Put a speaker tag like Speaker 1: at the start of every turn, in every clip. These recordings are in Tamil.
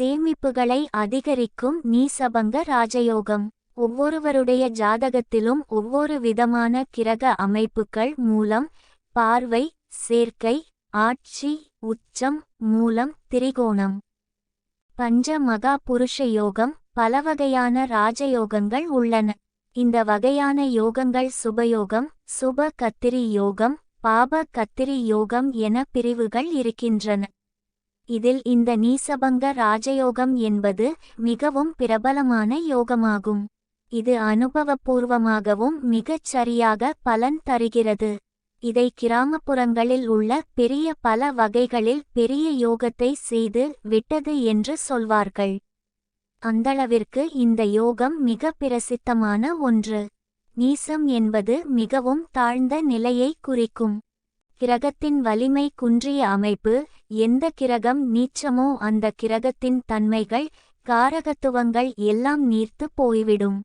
Speaker 1: சேமிப்புகளை அதிகரிக்கும் நீசபங்க ராஜயோகம். ஒவ்வொருவருடைய ஜாதகத்திலும் ஒவ்வொரு விதமான கிரக அமைப்புகள் மூலம் பார்வை சேர்க்கை ஆட்சி உச்சம் மூலம் திரிகோணம். பஞ்ச மகா புருஷ யோகம் பல வகையான ராஜயோகங்கள் உள்ளன. இந்த வகையான யோகங்கள் சுபயோகம் சுப கத்திரி யோகம் பாப கத்திரி யோகம் என பிரிவுகள் இருக்கின்றன. இதில் இந்த நீசபங்க ராஜயோகம் என்பது மிகவும் பிரபலமான யோகமாகும். இது அனுபவபூர்வமாகவும் மிகச் சரியாக பலன் தருகிறது. இதை கிராமப்புறங்களில் உள்ள பெரிய பல வகைகளில் பெரிய யோகத்தை செய்து விட்டது என்று சொல்வார்கள். அந்தளவிற்கு இந்த யோகம் மிக பிரசித்தமான ஒன்று. நீசம் என்பது மிகவும் தாழ்ந்த நிலையை குறிக்கும். கிரகத்தின் வலிமை குன்றிய அமைப்பு எந்த கிரகம் நீச்சமோ அந்த கிரகத்தின் தன்மைகள் காரகத்துவங்கள் எல்லாம் நீர்த்து போய்விடும்.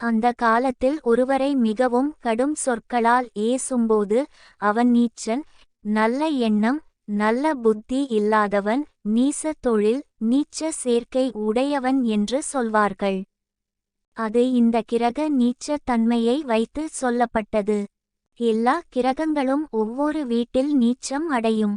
Speaker 1: அந்த காலத்தில் ஒருவரை மிகவும் கடும் சொற்களால் ஏசும்போது அவன் நீச்சன் நல்ல எண்ணம் நல்ல புத்தி இல்லாதவன் நீச தொழில் நீச்ச சேர்க்கை உடையவன் என்று சொல்வார்கள். அது இந்த கிரக நீச்ச தன்மையை வைத்து சொல்லப்பட்டது. எல்லா கிரகங்களும் ஒவ்வொரு வீட்டில் நீச்சம் அடையும்.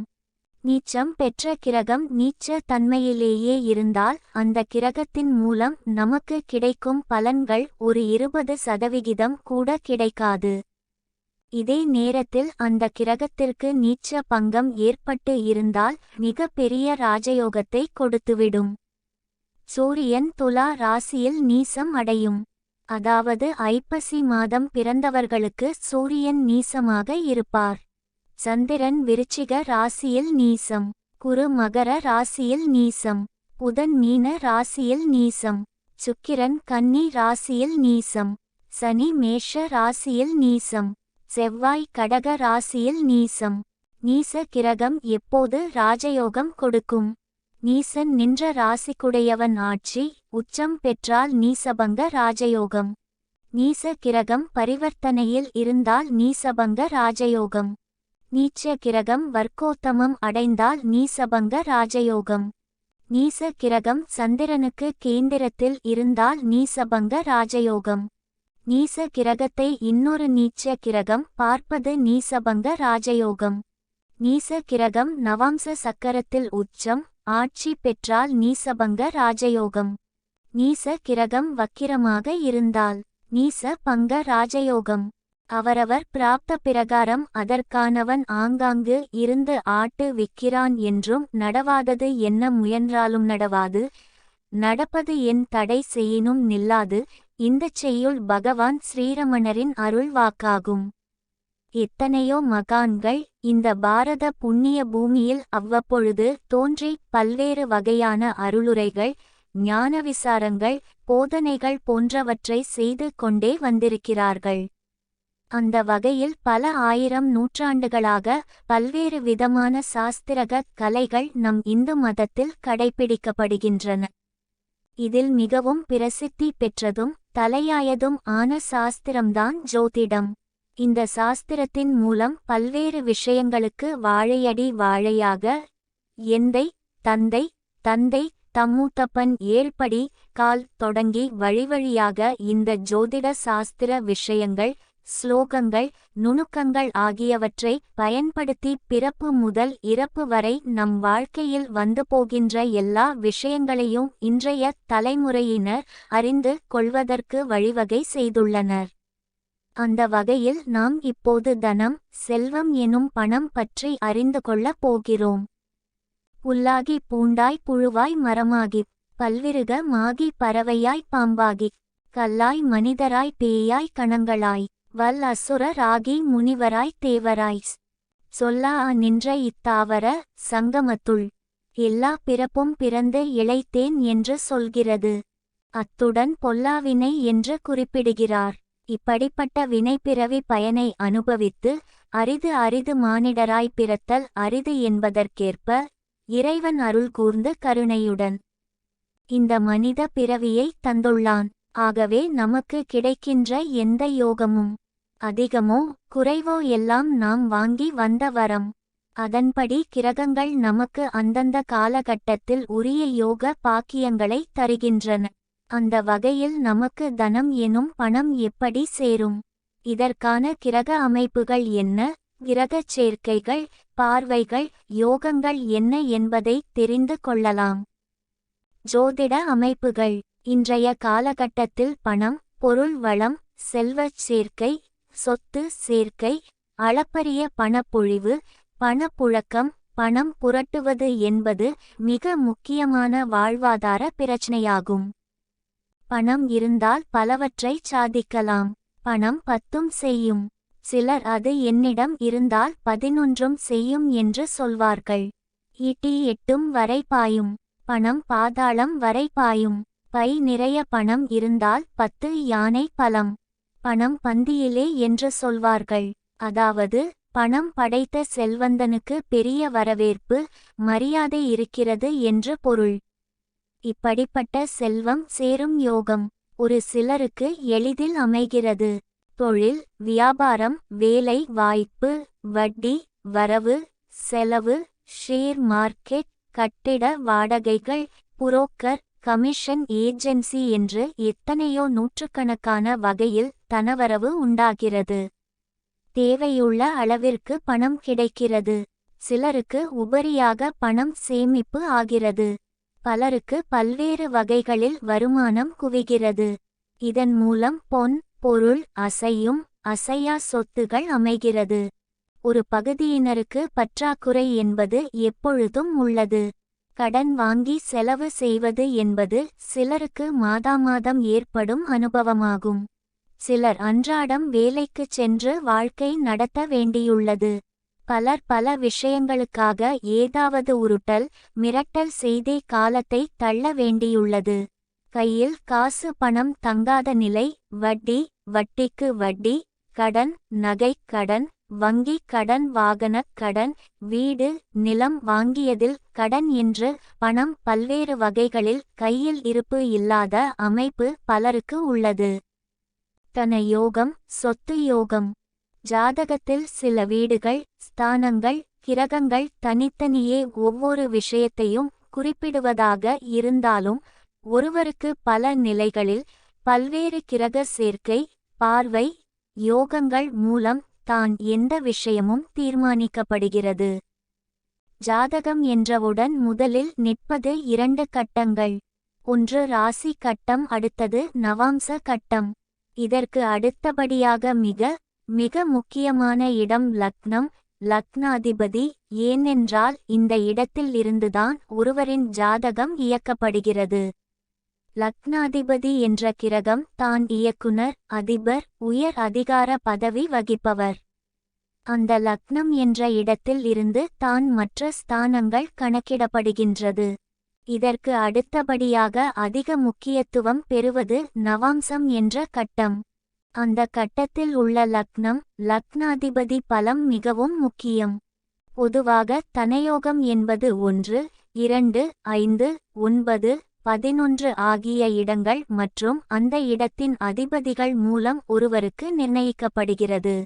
Speaker 1: நீச்சம் பெற்ற கிரகம் நீச்ச தன்மையிலேயே இருந்தால் அந்த கிரகத்தின் மூலம் நமக்கு கிடைக்கும் பலன்கள் ஒரு இருபது சதவிகிதம் கூட கிடைக்காது. இதே நேரத்தில் அந்த கிரகத்திற்கு நீச்ச பங்கம் ஏற்பட்டு இருந்தால் மிக பெரிய ராஜயோகத்தை கொடுத்துவிடும். சூரியன் துலா ராசியில் நீசம் அடையும். அதாவது ஐப்பசி மாதம் பிறந்தவர்களுக்கு சூரியன் நீசமாக இருப்பார். சந்திரன் விருச்சிக ராசியில் நீசம். குரு மகர ராசியில் நீசம். புதன் மீன ராசியில் நீசம். சுக்கிரன் கன்னி ராசியில் நீசம். சனி மேஷ ராசியில் நீசம். செவ்வாய் கடக ராசியில் நீசம். நீச கிரகம் எப்போது ராஜயோகம் கொடுக்கும்? நீசன் நின்ற ராசிக்குடையவன் ஆட்சி உச்சம் பெற்றால் நீசபங்க ராஜயோகம். நீச கிரகம் பரிவர்த்தனையில் இருந்தால் நீசபங்க ராஜயோகம். நீச்ச கிரகம் வர்க்கோத்தமம் அடைந்தால் நீசபங்க ராஜயோகம். நீச கிரகம் சந்திரனுக்கு கேந்திரத்தில் இருந்தால் நீசபங்க ராஜயோகம். நீச கிரகத்தை இன்னொரு நீச்ச கிரகம் பார்ப்பது நீசபங்க ராஜயோகம். நீச கிரகம் நவாம்ச சக்கரத்தில் உச்சம் ஆட்சி பெற்றால் நீசபங்க ராஜயோகம். நீச கிரகம் வக்கிரமாக இருந்தால் நீச பங்க ராஜயோகம். அவரவர் பிராப்த பிரகாரம் அதற்கானவன் ஆங்காங்கு இருந்து ஆட்டு விக்கிறான் என்றும் நடவாதது என்ன முயன்றாலும் நடவாது. நடப்பது என் தடை செய்யினும் நில்லாது. இந்தச் செய்யுள் பகவான் ஸ்ரீரமணரின் அருள் வாக்காகும் எத்தனையோ மகான்கள் இந்த பாரத புண்ணிய பூமியில் அவ்வப்பொழுது தோன்றி பல்வேறு வகையான அருளுரைகள் ஞான விசாரங்கள் போதனைகள் போன்றவற்றை செய்து கொண்டே வந்திருக்கிறார்கள். அந்த வகையில் பல ஆயிரம் நூற்றாண்டுகளாக பல்வேறு விதமான சாஸ்திரக கலைகள் நம் இந்து மதத்தில் கடைபிடிக்கப்படுகின்றன. இதில் மிகவும் பிரசித்தி பெற்றதும் தலையாயதும் ஆன சாஸ்திரம்தான் ஜோதிடம். இந்த சாஸ்திரத்தின் மூலம் பல்வேறு விஷயங்களுக்கு வாழையடி வாழையாக எந்தை தந்தை தந்தை தம்மூத்தப்பன் ஏழ்படி கால் தொடங்கி வழிவழியாக இந்த ஜோதிட சாஸ்திர விஷயங்கள் ஸ்லோகங்கள் நுணுக்கங்கள் ஆகியவற்றை பயன்படுத்தி பிறப்பு முதல் இறப்பு வரை நம் வாழ்க்கையில் வந்து போகின்ற எல்லா விஷயங்களையும் இன்றைய தலைமுறையினர் அறிந்து கொள்வதற்கு வழிவகை செய்துள்ளனர். அந்த வகையில் நாம் இப்போது தனம் செல்வம் எனும் பணம் பற்றி அறிந்து கொள்ளப் போகிறோம். புல்லாகி பூண்டாய் புழுவாய் மரமாகி பல்விருக மாகி பறவையாய் பாம்பாகி கல்லாய் மனிதராய் பேயாய் கணங்களாய் வல் அசுர ராகி முனிவராய் தேவராய். சொல்லா நின்ற இத்தாவர சங்கமத்துள் எல்லா பிறப்பும் பிறந்து இளைத்தேன் என்று சொல்கிறது. அத்துடன் பொல்லாவினை என்று குறிப்பிடுகிறார். இப்படிப்பட்ட வினைப்பிறவி பயனை அனுபவித்து அரிது அரிது மானிடராய் பிறத்தல் அரிது என்பதற்கேற்ப இறைவன் அருள் கூர்ந்து கருணையுடன் இந்த மனித பிறவியை தந்துள்ளான். ஆகவே நமக்கு கிடைக்கின்ற எந்த யோகமும் அதிகமோ குறைவோ எல்லாம் நாம் வாங்கி வந்த வரம். அதன்படி கிரகங்கள் நமக்கு அந்தந்த காலகட்டத்தில் உரிய யோக பாக்கியங்களை தருகின்றன. அந்த வகையில் நமக்கு தனம் எனும் பணம் எப்படி சேரும்? இதற்கான கிரக அமைப்புகள் என்ன? கிரகச் சேர்க்கைகள் பார்வைகள் யோகங்கள் என்ன என்பதை தெரிந்து கொள்ளலாம். ஜோதிட அமைப்புகள். இன்றைய காலகட்டத்தில் பணம் பொருள் வளம் செல்வச் சேர்க்கை சொத்து சேர்க்கை அளப்பரிய பணப்பொழிவு பணப்புழக்கம் பணம் புரட்டுவது என்பது மிக முக்கியமான வாழ்வாதார பிரச்சனையாகும். பணம் இருந்தால் பலவற்றை சாதிக்கலாம். பணம் பத்தும் செய்யும். சிலர் அது என்னிடம் இருந்தால் பதினொன்றும் செய்யும் என்று சொல்வார்கள். ஈட்டி எட்டும் வரை பாயும். பணம் பாதாளம் வரை பாயும். பை நிறைய பணம் இருந்தால் பத்து யானை பலம். பணம் பந்தியிலே என்று சொல்வார்கள். அதாவது பணம் படைத்த செல்வந்தனுக்கு பெரிய வரவேற்பு மரியாதை இருக்கிறது என்று பொருள். இப்படிப்பட்ட செல்வம் சேரும் யோகம் ஒரு சிலருக்கு எளிதில் அமைகிறது. தொழில் வியாபாரம் வேலை வாய்ப்பு வட்டி வரவு செலவு ஷேர் மார்க்கெட் கட்டிட வாடகைகள் புரோக்கர் கமிஷன் ஏஜென்சி என்று எத்தனையோ நூற்றுக்கணக்கான வகையில் தனவரவு உண்டாகிறது. தேவையுள்ள அளவிற்கு பணம் கிடைக்கிறது. சிலருக்கு உபரியாக பணம் சேமிப்பு ஆகிறது. பலருக்கு பல்வேறு வகைகளில் வருமானம் குவிகிறது. இதன் மூலம் பொன் பொருள் அசையும் அசையா சொத்துகள் அமைகிறது. ஒரு பகுதியினருக்கு பற்றாக்குறை என்பது எப்பொழுதும் உள்ளது. கடன் வாங்கி செலவு செய்வது என்பது சிலருக்கு மாதாமாதம் ஏற்படும் அனுபவமாகும். சிலர் அன்றாடம் வேலைக்குச் சென்று வாழ்க்கை நடத்த வேண்டியுள்ளது. பலர் பல விஷயங்களுக்காக ஏதாவது உருட்டல் மிரட்டல் செய்தே காலத்தை தள்ள வேண்டியுள்ளது. கையில் காசு பணம் தங்காத நிலை வட்டி வட்டிக்கு வட்டி கடன் நகை கடன் வங்கி கடன் வாகனக் கடன் வீடு நிலம் வாங்கியதில் கடன் என்று பணம் பல்வேறு வகைகளில் கையில் இருப்பு இல்லாத அமைப்பு பலருக்கு உள்ளது. தன யோகம் சொத்து யோகம். ஜாதகத்தில் சில வீடுகள் ஸ்தானங்கள் கிரகங்கள் தனித்தனியே ஒவ்வொரு விஷயத்தையும் குறிப்பிடுவதாக இருந்தாலும் ஒருவருக்கு பல நிலைகளில் பல்வேறு கிரக சேர்க்கை பார்வை யோகங்கள் மூலம் தான் எந்த விஷயமும் தீர்மானிக்கப்படுகிறது. ஜாதகம் என்றவுடன் முதலில் நிற்பது இரண்டு கட்டங்கள். ஒன்று ராசி கட்டம் அடுத்தது நவாம்ச கட்டம். இதற்கு அடுத்தபடியாக மிக மிக முக்கியமான இடம் லக்னம். லக்னாதிபதி ஏனென்றால் இந்த இடத்தில் இருந்துதான் ஒருவரின் ஜாதகம் இயக்கப்படுகிறது. லக்னாதிபதி என்ற கிரகம் தான் இயக்குனர் அதிபர் உயர் அதிகார பதவி வகிப்பவர். அந்த லக்னம் என்ற இடத்தில் இருந்து தான் மற்ற ஸ்தானங்கள் கணக்கிடப்படுகின்றது. இதற்கு அடுத்தபடியாக அதிக முக்கியத்துவம் பெறுவது நவாம்சம் என்ற கட்டம். அந்த கட்டத்தில் உள்ள லக்னம் லக்னாதிபதி பலம் மிகவும் முக்கியம். பொதுவாக தனயோகம் என்பது ஒன்று இரண்டு ஐந்து ஒன்பது பதினொன்று ஆகிய இடங்கள் மற்றும் அந்த இடத்தின் அதிபதிகள் மூலம் ஒருவருக்கு நிர்ணயிக்கப்படுகிறது.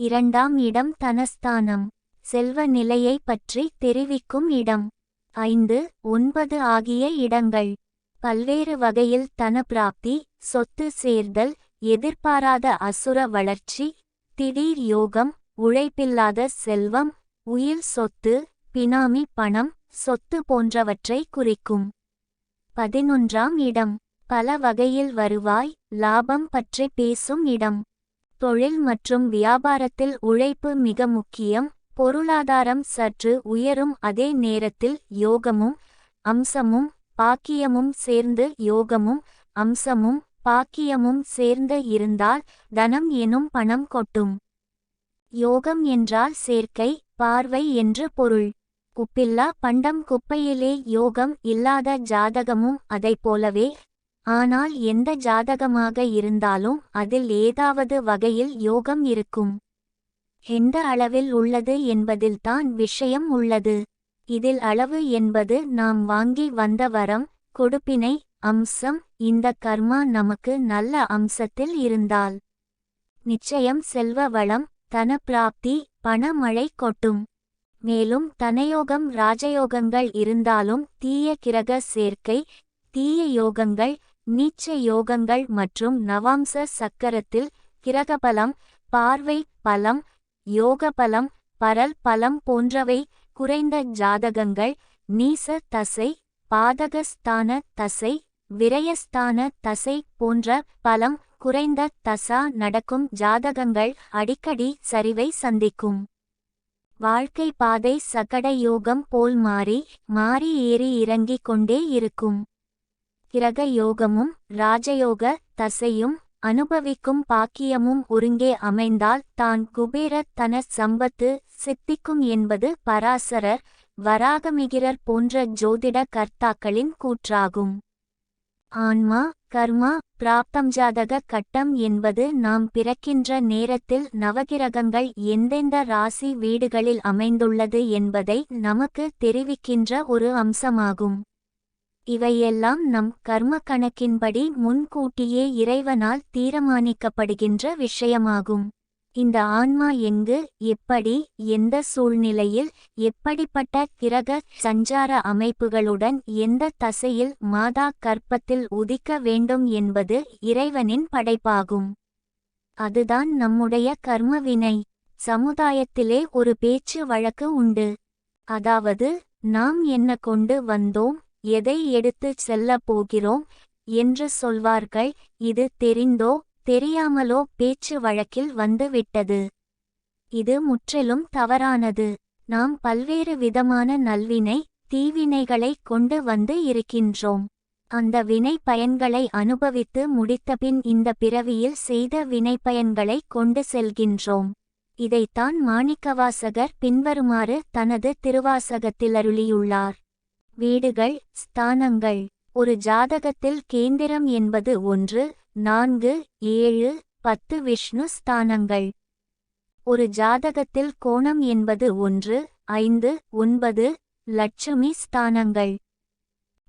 Speaker 1: இரண்டாம் இடம் தனஸ்தானம் செல்வ நிலையை பற்றி தெரிவிக்கும் இடம். ஐந்து ஒன்பது ஆகிய இடங்கள். பல்வேறு வகையில் தன பிராப்தி சொத்து சேர்தல் எதிர்பாராத அசுர வளர்ச்சி திடீர் யோகம் உழைப்பில்லாத செல்வம் உயில் சொத்து பினாமி பணம் சொத்து போன்றவற்றை குறிக்கும். பதினொன்றாம் இடம். பல வகையில் வருவாய் லாபம் பற்றி பேசும் இடம். தொழில் மற்றும் வியாபாரத்தில் உழைப்பு மிக முக்கியம் பொருளாதாரம் சற்று உயரும் அதே நேரத்தில் யோகமும் அம்சமும் பாக்கியமும் சேர்ந்து யோகமும் அம்சமும் பாக்கியமும் சேர்ந்து இருந்தால் தனம் எனும் பணம் கொட்டும். யோகம் என்றால் சேர்க்கை பார்வை என்று பொருள். குப்பில்லா பண்டம் குப்பையிலே யோகம் இல்லாத ஜாதகமும் போலவே. ஆனால் எந்த ஜாதகமாக இருந்தாலும் அதில் ஏதாவது வகையில் யோகம் இருக்கும். எந்த அளவில் உள்ளது என்பதில்தான் விஷயம் உள்ளது. இதில் அளவு என்பது நாம் வாங்கி வந்த வரம் கொடுப்பினை அம்சம் இந்த கர்மா நமக்கு நல்ல அம்சத்தில் இருந்தால். நிச்சயம் செல்வ வளம் தன பிராப்தி பணமழை கொட்டும். மேலும் தனயோகம் ராஜயோகங்கள் இருந்தாலும் தீய கிரக சேர்க்கை தீய யோகங்கள் நீச்ச யோகங்கள் மற்றும் நவாம்ச சக்கரத்தில் கிரகபலம் பார்வை பலம் யோக பலம் பரல் பலம் போன்றவை குறைந்த ஜாதகங்கள் நீச தசை பாதகஸ்தான தசை விரயஸ்தான தசை போன்ற பலம் குறைந்த தசா நடக்கும் ஜாதகங்கள் அடிக்கடி சரிவை சந்திக்கும். வாழ்க்கை பாதை சகட யோகம் போல் மாறி மாறி ஏறி இறங்கிக் கொண்டே இருக்கும். கிரக யோகமும் ராஜயோக தசையும் அனுபவிக்கும் பாக்கியமும் ஒருங்கே அமைந்தால் தான் குபேர தன சம்பத்து சித்திக்கும் என்பது பராசரர் வராகமிகிரர் போன்ற ஜோதிட கர்த்தாக்களின் கூற்றாகும். ஆன்மா கர்மா பிராப்தம் ஜாதக கட்டம் என்பது நாம் பிறக்கின்ற நேரத்தில் நவகிரகங்கள் எந்தெந்த ராசி வீடுகளில் அமைந்துள்ளது என்பதை நமக்கு தெரிவிக்கின்ற ஒரு அம்சமாகும். இவையெல்லாம் நம் கர்ம கணக்கின்படி முன்கூட்டியே இறைவனால் தீரமானிக்கப்படுகின்ற விஷயமாகும். இந்த ஆன்மா எங்கு எப்படி எந்த சூழ்நிலையில் எப்படிப்பட்ட கிரக சஞ்சார அமைப்புகளுடன் எந்த தசையில் மாதா கற்பத்தில் உதிக்க வேண்டும் என்பது இறைவனின் படைப்பாகும். அதுதான் நம்முடைய கர்மவினை. சமுதாயத்திலே ஒரு பேச்சு வழக்கு உண்டு. அதாவது நாம் என்ன கொண்டு வந்தோம் எதை எடுத்துச் செல்லப் போகிறோம் என்று சொல்வார்கள் இது தெரிந்தோ தெரியாமலோ பேச்சு வழக்கில் வந்துவிட்டது இது முற்றிலும் தவறானது. நாம் பல்வேறு விதமான நல்வினை தீவினைகளை கொண்டு வந்து இருக்கின்றோம். அந்த வினை பயன்களை அனுபவித்து முடித்தபின் இந்த பிறவியில் செய்த வினைப்பயன்களை கொண்டு செல்கின்றோம். இதைத்தான் மாணிக்கவாசகர் பின்வருமாறு தனது திருவாசகத்தில் அருளியுள்ளார் வீடுகள் ஸ்தானங்கள். ஒரு ஜாதகத்தில் கேந்திரம் என்பது ஒன்று நான்கு ஏழு பத்து விஷ்ணு ஸ்தானங்கள். ஒரு ஜாதகத்தில் கோணம் என்பது ஒன்று ஐந்து ஒன்பது லட்சுமி ஸ்தானங்கள்.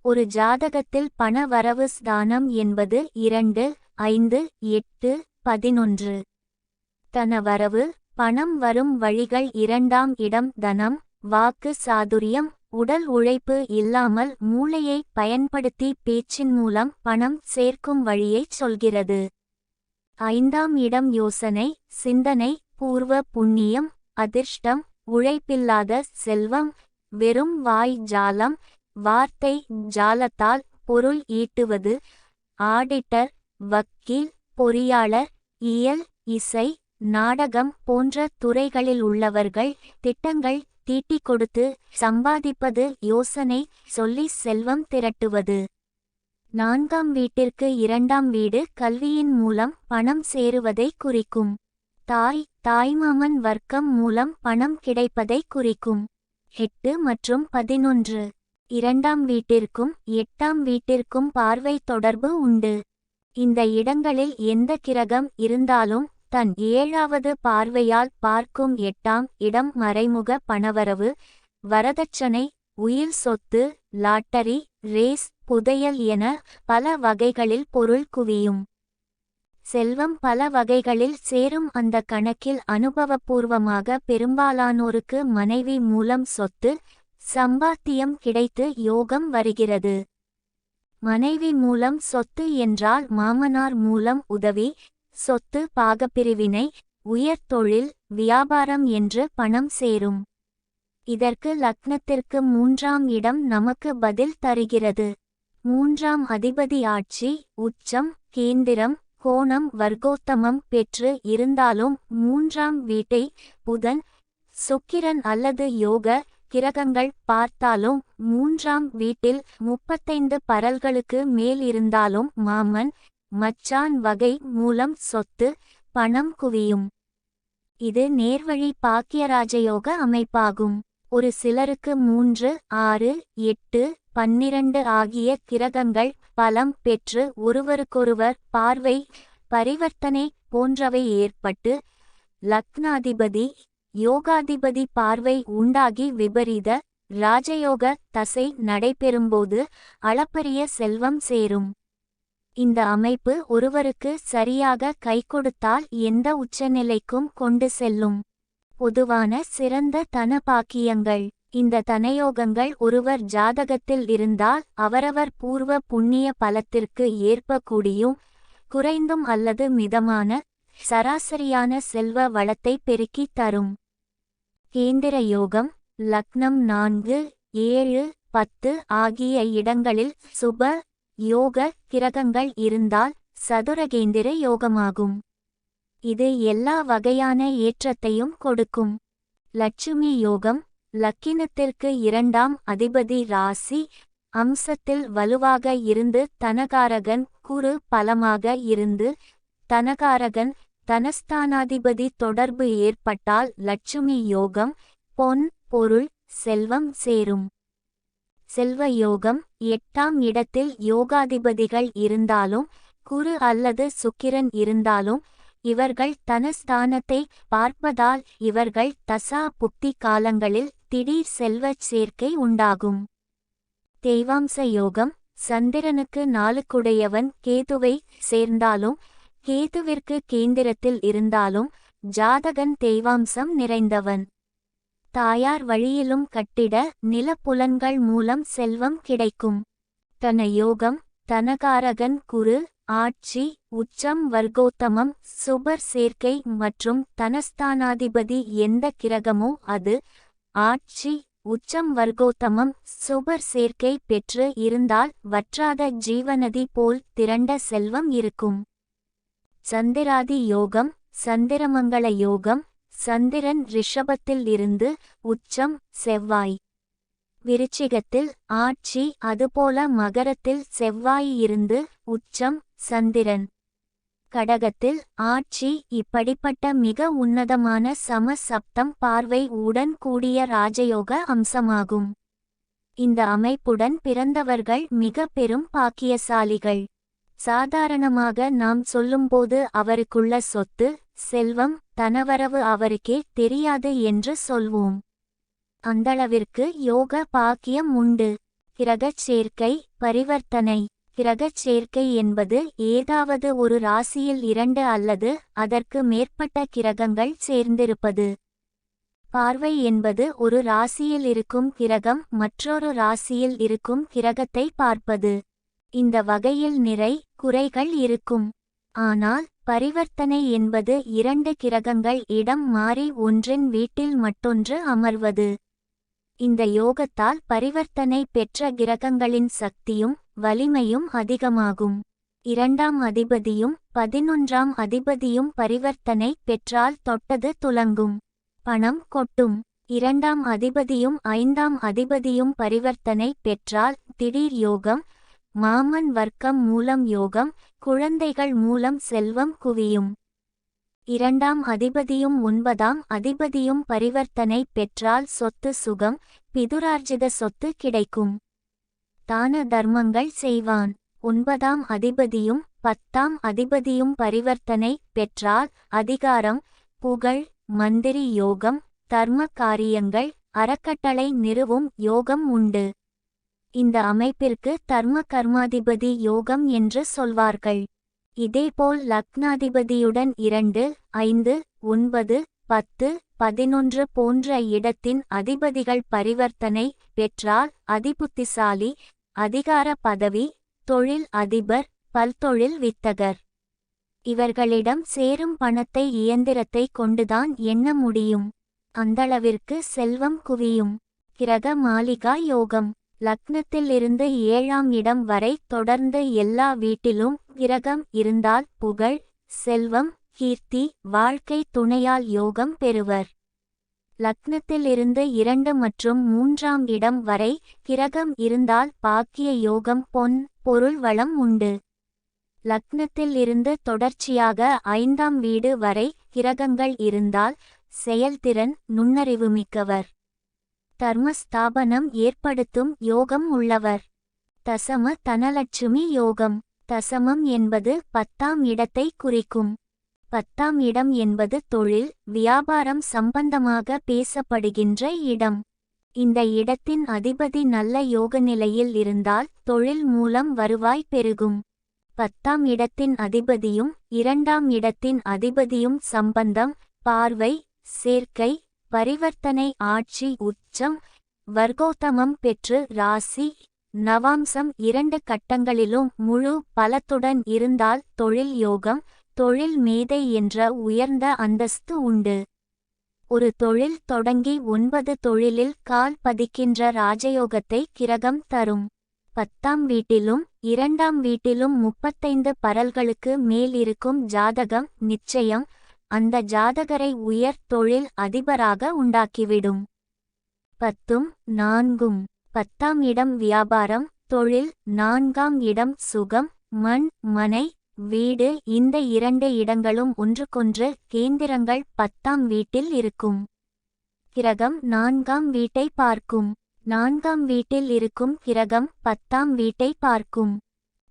Speaker 1: ஒரு ஜாதகத்தில் பண வரவு ஸ்தானம் என்பது இரண்டு ஐந்து எட்டு பதினொன்று. தன வரவு பணம் வரும் வழிகள் இரண்டாம் இடம் தனம் வாக்கு சாதுரியம் உடல் உழைப்பு இல்லாமல் மூளையை பயன்படுத்தி பேச்சின் மூலம் பணம் சேர்க்கும் வழியைச் சொல்கிறது. ஐந்தாம் இடம் யோசனை சிந்தனை பூர்வ புண்ணியம் அதிர்ஷ்டம் உழைப்பில்லாத செல்வம் வெறும் வாய் ஜாலம் வார்த்தை ஜாலத்தால் பொருள் ஈட்டுவது ஆடிட்டர் வக்கீல் பொறியாளர் இயல் இசை நாடகம் போன்ற துறைகளில் உள்ளவர்கள் திட்டங்கள் தீட்டிக் கொடுத்து சம்பாதிப்பது யோசனை சொல்லி செல்வம் திரட்டுவது. நான்காம் வீட்டிற்கு இரண்டாம் வீடு கல்வியின் மூலம் பணம் சேருவதை குறிக்கும். தாய் தாய்மாமன் வர்க்கம் மூலம் பணம் கிடைப்பதை குறிக்கும். எட்டு மற்றும் பதினொன்று. இரண்டாம் வீட்டிற்கும் எட்டாம் வீட்டிற்கும் பார்வை தொடர்பு உண்டு. இந்த இடங்களில் எந்த கிரகம் இருந்தாலும் தன் ஏழாவது பார்வையால் பார்க்கும் எட்டாம் இடம் மறைமுக பணவரவு வரதட்சணை உயிர் சொத்து லாட்டரி ரேஸ் புதையல் என பல வகைகளில் பொருள் குவியும். செல்வம் பல வகைகளில் சேரும் அந்த கணக்கில் அனுபவபூர்வமாக பெரும்பாலானோருக்கு மனைவி மூலம் சொத்து சம்பாத்தியம் கிடைத்து யோகம் வருகிறது. மனைவி மூலம் சொத்து என்றால் மாமனார் மூலம் உதவி சொத்து பாகப்பிரிவினை உயர் தொழில் வியாபாரம் என்று பணம் சேரும். இதற்கு லக்னத்திற்கு மூன்றாம் இடம் நமக்கு பதில் தருகிறது. மூன்றாம் அதிபதி ஆட்சி உச்சம் கேந்திரம் கோணம் வர்க்கோத்தமம் பெற்று இருந்தாலும் மூன்றாம் வீட்டை புதன் சுக்கிரன் அல்லது யோக கிரகங்கள் பார்த்தாலும் மூன்றாம் வீட்டில் முப்பத்தைந்து பரல்களுக்கு மேல் இருந்தாலும் மாமன் மச்சான் வகை மூலம் சொத்து பணம் குவியும். இது நேர்வழி பாக்கியராஜயோக அமைப்பாகும். ஒரு சிலருக்கு மூன்று ஆறு எட்டு பன்னிரண்டு ஆகிய கிரகங்கள் பலம் பெற்று ஒருவருக்கொருவர் பார்வை பரிவர்த்தனை போன்றவை ஏற்பட்டு லக்னாதிபதி யோகாதிபதி பார்வை உண்டாகி விபரீத ராஜயோக தசை நடைபெறும்போது அளப்பரிய செல்வம் சேரும். இந்த அமைப்பு ஒருவருக்கு சரியாக கை கொடுத்தால் எந்த உச்சநிலைக்கும் கொண்டு செல்லும். பொதுவான சிறந்த தனபாக்கியங்கள். இந்த தனயோகங்கள் ஒருவர் ஜாதகத்தில் இருந்தால் அவரவர் பூர்வ புண்ணிய பலத்திற்கு ஏற்ப கூடியும் குறைந்தும் அல்லது மிதமான சராசரியான செல்வ வளத்தை பெருக்கித் தரும். கேந்திர யோகம் லக்னம் நான்கு ஏழு பத்து ஆகிய இடங்களில் சுப யோக கிரகங்கள் இருந்தால் சதுரகேந்திர யோகமாகும். இது எல்லா வகையான ஏற்றத்தையும் கொடுக்கும். லட்சுமி யோகம் லக்கினத்திற்கு இரண்டாம் அதிபதி ராசி அம்சத்தில் வலுவாக இருந்து தனகாரகன் குறு பலமாக இருந்து தனகாரகன் தனஸ்தானாதிபதி தொடர்பு ஏற்பட்டால் லட்சுமி யோகம் பொன் பொருள் செல்வம் சேரும். செல்வ யோகம் எட்டாம் இடத்தில் யோகாதிபதிகள் இருந்தாலும் குரு அல்லது சுக்கிரன் இருந்தாலும் இவர்கள் தனஸ்தானத்தை பார்ப்பதால் இவர்கள் தசா புத்தி காலங்களில் திடீர் செல்வச் சேர்க்கை உண்டாகும். தெய்வாம்ச யோகம் சந்திரனுக்கு நாளுக்குடையவன் கேதுவை சேர்ந்தாலும் கேதுவிற்கு கேந்திரத்தில் இருந்தாலும் ஜாதகன் தெய்வாம்சம் நிறைந்தவன். தாயார் வழியிலும் கட்டிட நிலப்புலன்கள் மூலம் செல்வம் கிடைக்கும். தன யோகம் தனகாரகன் குரு ஆட்சி உச்சம் வர்க்கோத்தமம் சுபர் சேர்க்கை மற்றும் தனஸ்தானாதிபதி எந்த கிரகமோ அது ஆட்சி உச்சம் வர்க்கோத்தமம் சுபர் சேர்க்கை பெற்று இருந்தால் வற்றாத ஜீவநதி போல் திரண்ட செல்வம் இருக்கும். சந்திராதி யோகம் சந்திரமங்கள யோகம் சந்திரன் ரிஷபத்தில் இருந்து உச்சம் செவ்வாய். விருச்சிகத்தில் ஆட்சி அதுபோல மகரத்தில் செவ்வாய் இருந்து உச்சம் சந்திரன். கடகத்தில் ஆட்சி இப்படிப்பட்ட மிக உன்னதமான சம சப்தம் பார்வை உடன் கூடிய ராஜயோக அம்சமாகும். இந்த அமைப்புடன் பிறந்தவர்கள் மிக பெரும் பாக்கியசாலிகள். சாதாரணமாக நாம் சொல்லும்போது அவருக்குள்ள சொத்து செல்வம் தனவரவு அவருக்கே தெரியாது என்று சொல்வோம். அந்தளவிற்கு யோக பாக்கியம் உண்டு. கிரகச் சேர்க்கை பரிவர்த்தனை. கிரகச் சேர்க்கை என்பது ஏதாவது ஒரு ராசியில் இரண்டு அல்லது அதற்கு மேற்பட்ட கிரகங்கள் சேர்ந்திருப்பது. பார்வை என்பது ஒரு ராசியில் இருக்கும் கிரகம் மற்றொரு ராசியில் இருக்கும் கிரகத்தை பார்ப்பது. இந்த வகையில் நிறை குறைகள் இருக்கும். ஆனால் பரிவர்த்தனை என்பது இரண்டு கிரகங்கள் இடம் மாறி ஒன்றின் வீட்டில் மற்றொன்று அமர்வது. இந்த யோகத்தால் பரிவர்த்தனை பெற்ற கிரகங்களின் சக்தியும் வலிமையும் அதிகமாகும். இரண்டாம் அதிபதியும் பதினொன்றாம் அதிபதியும் பரிவர்த்தனை பெற்றால் தொட்டது துலங்கும். பணம் கொட்டும். இரண்டாம் அதிபதியும் ஐந்தாம் அதிபதியும் பரிவர்த்தனை பெற்றால் திடீர் யோகம் மாமன் வர்க்கம் மூலம் யோகம் குழந்தைகள் மூலம் செல்வம் குவியும். இரண்டாம் அதிபதியும் ஒன்பதாம் அதிபதியும் பரிவர்த்தனை பெற்றால் சொத்து சுகம் பிதுரார்ஜித சொத்து கிடைக்கும். தான தர்மங்கள் செய்வான். ஒன்பதாம் அதிபதியும் பத்தாம் அதிபதியும் பரிவர்த்தனை பெற்றால் அதிகாரம் புகழ் மந்திரி யோகம் தர்ம காரியங்கள் அறக்கட்டளை நிறுவும் யோகம் உண்டு. இந்த அமைப்பிற்கு தர்ம கர்மாதிபதி யோகம் என்று சொல்வார்கள். இதேபோல் லக்னாதிபதியுடன் இரண்டு ஐந்து ஒன்பது பத்து பதினொன்று போன்ற இடத்தின் அதிபதிகள் பரிவர்த்தனை பெற்றால் அதிபுத்திசாலி அதிகார பதவி தொழில் அதிபர் பல்தொழில் வித்தகர். இவர்களிடம் சேரும் பணத்தை இயந்திரத்தை கொண்டுதான் எண்ண முடியும். அந்தளவிற்கு செல்வம் குவியும். கிரக மாளிகா யோகம். லக்னத்தில் இருந்து ஏழாம் இடம் வரை தொடர்ந்து எல்லா வீட்டிலும் கிரகம் இருந்தால் புகழ் செல்வம் கீர்த்தி வாழ்க்கை துணையால் யோகம் பெறுவர். லக்னத்தில் இருந்து இரண்டு மற்றும் மூன்றாம் இடம் வரை கிரகம் இருந்தால் பாக்கிய யோகம் பொன் பொருள் வளம் உண்டு. லக்னத்தில் இருந்து தொடர்ச்சியாக ஐந்தாம் வீடு வரை கிரகங்கள் இருந்தால் செயல்திறன் நுண்ணறிவுமிக்கவர் தர்மஸ்தாபனம் ஏற்படுத்தும் யோகம் உள்ளவர். தசம தனலட்சுமி யோகம். தசமம் என்பது பத்தாம் இடத்தை குறிக்கும். பத்தாம் இடம் என்பது தொழில் வியாபாரம் சம்பந்தமாக பேசப்படுகின்ற இடம். இந்த இடத்தின் அதிபதி நல்ல யோக நிலையில் இருந்தால் தொழில் மூலம் வருவாய் பெருகும். பத்தாம் இடத்தின் அதிபதியும் இரண்டாம் இடத்தின் அதிபதியும் சம்பந்தம் பார்வை சேர்க்கை பரிவர்த்தனை ஆட்சி உச்சம் வர்க்கோத்தமம் பெற்று ராசி நவாம்சம் இரண்டு கட்டங்களிலும் முழு பலத்துடன் இருந்தால் தொழில் யோகம் தொழில் மேதை என்ற உயர்ந்த அந்தஸ்து உண்டு. ஒரு தொழில் தொடங்கி ஒன்பது தொழிலில் கால் பதிக்கின்ற ராஜயோகத்தை கிரகம் தரும். பத்தாம் வீட்டிலும் இரண்டாம் வீட்டிலும் முப்பத்தைந்து பரல்களுக்கு மேல் இருக்கும் ஜாதகம் நிச்சயம் அந்த ஜாதகரை உயர் தொழில் அதிபராக உண்டாக்கிவிடும். பத்தும் நான்கும். பத்தாம் இடம் வியாபாரம் தொழில். நான்காம் இடம் சுகம் மண் மனை வீடு. இந்த இரண்டு இடங்களும் ஒன்றுக்கொன்று கேந்திரங்கள் பத்தாம் வீட்டில் இருக்கும். கிரகம் நான்காம் வீட்டை பார்க்கும். நான்காம் வீட்டில் இருக்கும் கிரகம் பத்தாம் வீட்டை பார்க்கும்.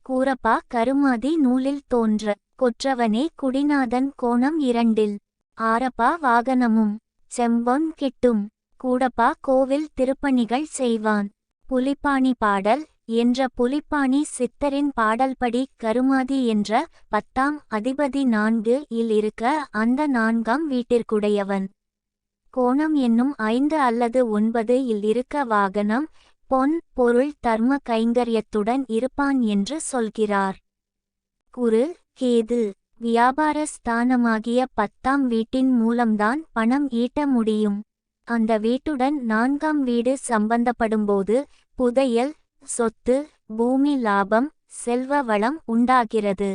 Speaker 1: கூரப்பா கருமாதி நூலில் தோன்ற கொற்றவனே குடிநாதன் கோணம் இரண்டில். ஆரப்பா வாகனமும் செம்பொன் கிட்டும் கூடப்பா கோவில் திருப்பணிகள் செய்வான். புலிப்பாணி பாடல் என்ற புலிப்பாணி சித்தரின் பாடல்படி கருமாதி என்ற பத்தாம் அதிபதி நான்கு இல் இருக்க அந்த நான்காம் வீட்டிற்குடையவன். கோணம் என்னும் ஐந்து அல்லது ஒன்பது இல் இருக்க வாகனம் பொன் பொருள் தர்ம கைங்கரியத்துடன் இருப்பான் என்று சொல்கிறார். குரு கேது வியாபார ஸ்தானமாகிய பத்தாம் வீட்டின் மூலம்தான் பணம் ஈட்ட முடியும். அந்த வீட்டுடன் நான்காம் வீடு சம்பந்தப்படும்போது புதையல் சொத்து பூமி லாபம் செல்வ வளம் உண்டாகிறது.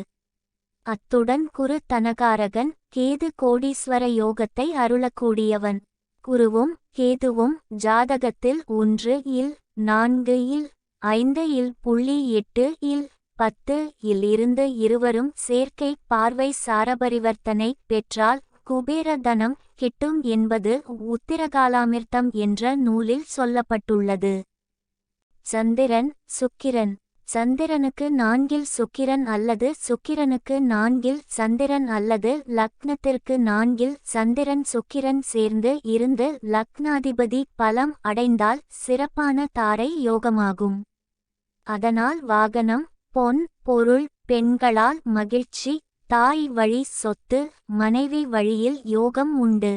Speaker 1: அத்துடன் குரு தனகாரகன் கேது கோடீஸ்வர யோகத்தை அருளக்கூடியவன். குருவும் கேதுவும் ஜாதகத்தில் ஒன்று இல் நான்கு இல் ஐந்து இல் புள்ளி எட்டு இல் பத்து இல் இருந்து இருவரும் சேர்க்கை பார்வை சாரபரிவர்த்தனை பெற்றால் குபேரதனம் கிட்டும் என்பது உத்திரகாலாமிர்த்தம் என்ற நூலில் சொல்லப்பட்டுள்ளது. சந்திரன் சுக்கிரன். சந்திரனுக்கு நான்கில் சுக்கிரன் அல்லது சுக்கிரனுக்கு நான்கில் சந்திரன் அல்லது லக்னத்திற்கு நான்கில் சந்திரன் சுக்கிரன் சேர்ந்து இருந்து லக்னாதிபதி பலம் அடைந்தால் சிறப்பான தாரை யோகமாகும். அதனால் வாகனம் பொன் பொருள் பெண்களால் மகிழ்ச்சி தாய் வழி சொத்து மனைவி வழியில் யோகம் உண்டு.